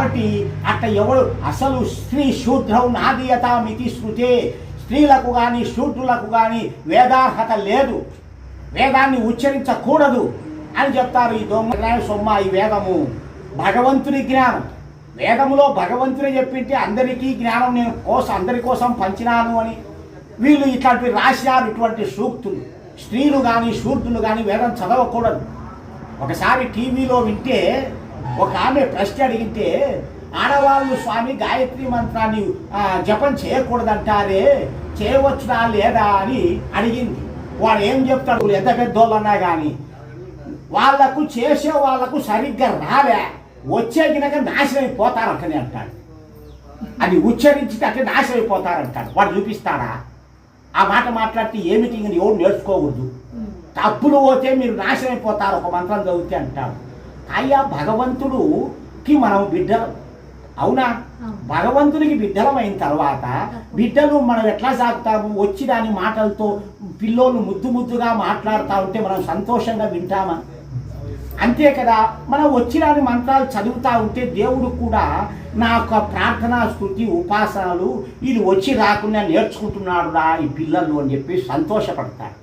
కాబట్టి అట్ట ఎవడు అసలు స్త్రీ శూద్రం నాదీయత మితి శృతే. స్త్రీలకు కానీ శూద్రులకు కానీ వేదార్హత లేదు. వేదాన్ని ఉచ్చరించకూడదు అని చెప్తారు ఈ దొంగ సొమ్మ ఈ వేదము. భగవంతుని జ్ఞానం. వేదములో భగవంతుని చెప్పింటే అందరికీ జ్ఞానం నేను కోసం అందరి కోసం పంచినాను అని. వీళ్ళు ఇట్లాంటివి రాశారు ఇటువంటి సూక్తులు. స్త్రీలు కానీ శూర్తులు కానీ వేదం చదవకూడదు. ఒకసారి టీవీలో వింటే ఒక ఆమె ప్రశ్న అడిగితే ఆడవాళ్ళు స్వామి గాయత్రి మంత్రాన్ని జపం చేయకూడదంటారే చేయవచ్చునా లేదా అని అడిగింది. వాడు ఏం చెప్తాడు? ఎంత పెద్దోళ్ళన్నా కానీ వాళ్ళకు చేసే వాళ్ళకు సరిగ్గా రాలే. వచ్చే గినక నాశనం అయిపోతారు అక్కడే అంటాడు. అది ఉచ్చరించితే అక్కడ నాశనం అయిపోతారు అంటాడు వాడు చూపిస్తాడా? ఆ మాట మాట్లాడితే ఏమిటి ఎవరు నేర్చుకోకూడదు. తప్పులు పోతే మీరు నాశనం అయిపోతారు ఒక మంత్రం చదివితే అంటాడు. అయ్యా భగవంతుడుకి మనం బిడ్డలు అవునా. భగవంతునికి బిడ్డలమైన తర్వాత బిడ్డలు మనం ఎట్లా సాగుతాము? వచ్చి దాని మాటలతో పిల్లోళ్ళు ముద్దు ముద్దుగా మాట్లాడుతూ ఉంటే మనం సంతోషంగా వింటామా? అంతే కదా. మనం వచ్చిరాని మంత్రాలు చదువుతా ఉంటే దేవుడు కూడా నా యొక్క ప్రార్థనా స్థుతి ఉపాసనలు ఇది వచ్చి రాకుండా నేర్చుకుంటున్నాడు రా ఈ పిల్లలు అని చెప్పి సంతోషపడతాడు